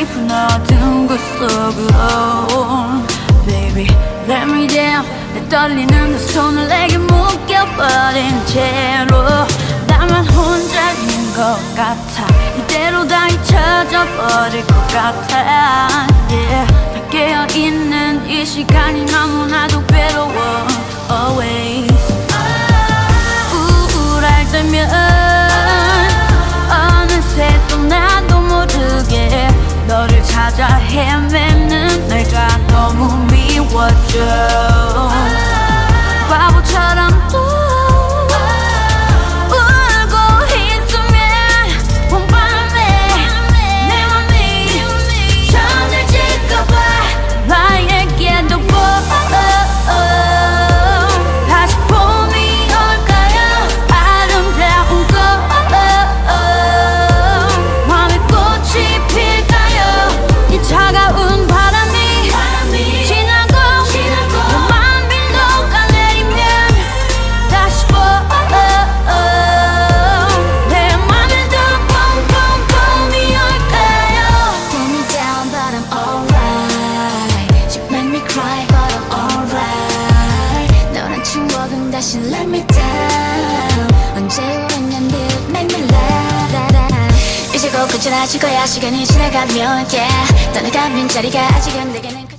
깊은 어둠 구석으로. Baby let me down. 내 떨리는 두 손을 내게 묶여버린 채로. 나만 혼자인 것 같아. 이대로 다 잊혀져 버릴 것 같아. Yeah. 다 깨어있는 이 시간이 너무나도 괴로워. Always. 우울할 때면 had your hand 다시 let me down. 언제 울었냐는 듯 make me laugh. 이제 곧 끝이 나실 거야. 시간이 지나가면, yeah. 떠나가면 자리가 아직은 내게는.